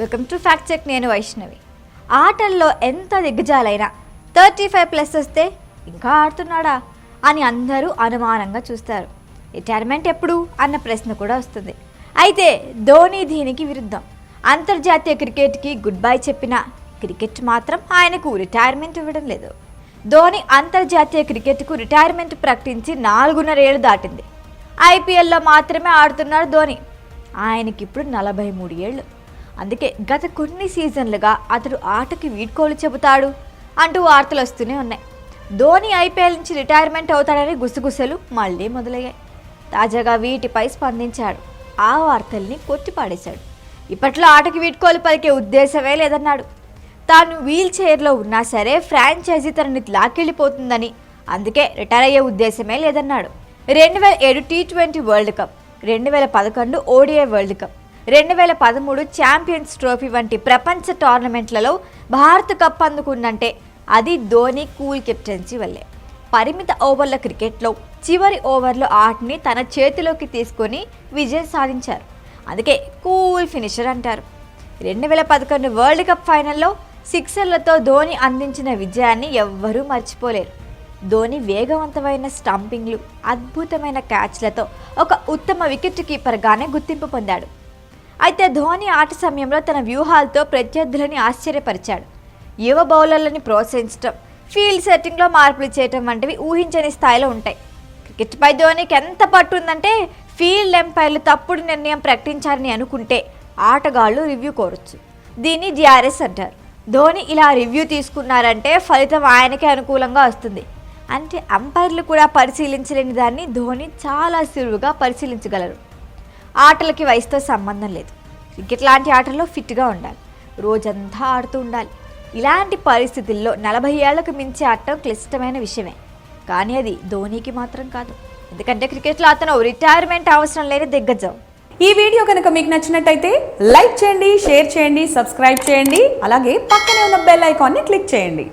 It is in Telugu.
వెల్కమ్ టు ఫ్యాక్ట్ చెక్ నేను వైష్ణవి. ఆటల్లో ఎంత దిగ్గజాలైనా థర్టీ ఫైవ్ ప్లస్ వస్తే ఇంకా ఆడుతున్నాడా అని అందరూ అనుమానంగా చూస్తారు. రిటైర్మెంట్ ఎప్పుడు అన్న ప్రశ్న కూడా వస్తుంది. అయితే ధోని దీనికి విరుద్ధం. అంతర్జాతీయ క్రికెట్కి గుడ్ బై చెప్పిన క్రికెట్ మాత్రం ఆయనకు రిటైర్మెంట్ ఇవ్వడం లేదు. ధోని అంతర్జాతీయ క్రికెట్కు రిటైర్మెంట్ ప్రకటించి నాలుగున్నర ఏళ్ళు దాటింది. ఐపీఎల్లో మాత్రమే ఆడుతున్నాడు ధోని. ఆయనకి ఇప్పుడు నలభై మూడు ఏళ్ళు. అందుకే గత కొన్ని సీజన్లుగా అతడు ఆటకి వీడ్కోలు చెబుతాడు అంటూ వార్తలు వస్తూనే ఉన్నాయి. ధోని ఐపీఎల్ నుంచి రిటైర్మెంట్ అవుతాడని గుసగుసలు మళ్ళీ మొదలయ్యాయి. తాజాగా వీటిపై స్పందించాడు. ఆ వార్తల్ని కొట్టిపాడేశాడు. ఇప్పట్లో ఆటకి వీడ్కోలు పలికే ఉద్దేశమే లేదన్నాడు. తాను వీల్ చైర్లో ఉన్నా సరే ఫ్రాంచైజీ తనని లాక్కెళ్ళిపోతుందని అందుకే రిటైర్ అయ్యే ఉద్దేశమే లేదన్నాడు. రెండు వేల ఏడు టీ ట్వంటీ వరల్డ్ కప్ రెండు వేల పదకొండు ఓడిఐ వరల్డ్ కప్ రెండు వేల పదమూడు ఛాంపియన్స్ ట్రోఫీ వంటి ప్రపంచ టోర్నమెంట్లలో భారత్ కప్ అందుకుందంటే అది ధోని కూల్ కెప్టెన్సీ వల్లే. పరిమిత ఓవర్ల క్రికెట్లో చివరి ఓవర్లో ఆటని తన చేతిలోకి తీసుకొని విజయం సాధించారు. అందుకే కూల్ ఫినిషర్ అంటారు. రెండు వేల పదకొండు వరల్డ్ కప్ ఫైనల్లో సిక్సర్లతో ధోని అందించిన విజయాన్ని ఎవ్వరూ మర్చిపోలేరు. ధోని వేగవంతమైన స్టంపింగ్లు అద్భుతమైన క్యాచ్లతో ఒక ఉత్తమ వికెట్ కీపర్గానే గుర్తింపు పొందాడు. అయితే ధోని ఆట సమయంలో తన వ్యూహాలతో ప్రత్యర్థులని ఆశ్చర్యపరిచాడు. యువ బౌలర్లని ప్రోత్సహించడం ఫీల్డ్ సెట్టింగ్లో మార్పులు చేయటం వంటివి ఊహించని స్థాయిలో ఉంటాయి. క్రికెట్పై ధోనికి ఎంత పట్టు ఉందంటే ఫీల్డ్ ఎంపైర్లు తప్పుడు నిర్ణయం ప్రకటించారని అనుకుంటే ఆటగాళ్ళు రివ్యూ కోరొచ్చు. దీన్ని డిఆర్ఎస్ అంటారు. ధోని ఇలా రివ్యూ తీసుకున్నారంటే ఫలితం ఆయనకే అనుకూలంగా వస్తుంది. అంటే అంపైర్లు కూడా పరిశీలించలేని దాన్ని ధోని చాలా సులువుగా పరిశీలించగలరు. ఆటలకి వయసుతో సంబంధం లేదు. క్రికెట్ లాంటి ఆటల్లో ఫిట్గా ఉండాలి. రోజంతా ఆడుతూ ఉండాలి. ఇలాంటి పరిస్థితుల్లో నలభై ఏళ్ళకు మించి ఆడటం క్లిష్టమైన విషయమే. కానీ అది ధోనీకి మాత్రం కాదు. ఎందుకంటే క్రికెట్లో అతను రిటైర్మెంట్ అవసరం లేని దిగ్గజం. ఈ వీడియో కనుక మీకు నచ్చినట్టయితే లైక్ చేయండి షేర్ చేయండి సబ్స్క్రైబ్ చేయండి. అలాగే పక్కనే ఉన్న బెల్ ఐకాన్ని క్లిక్ చేయండి.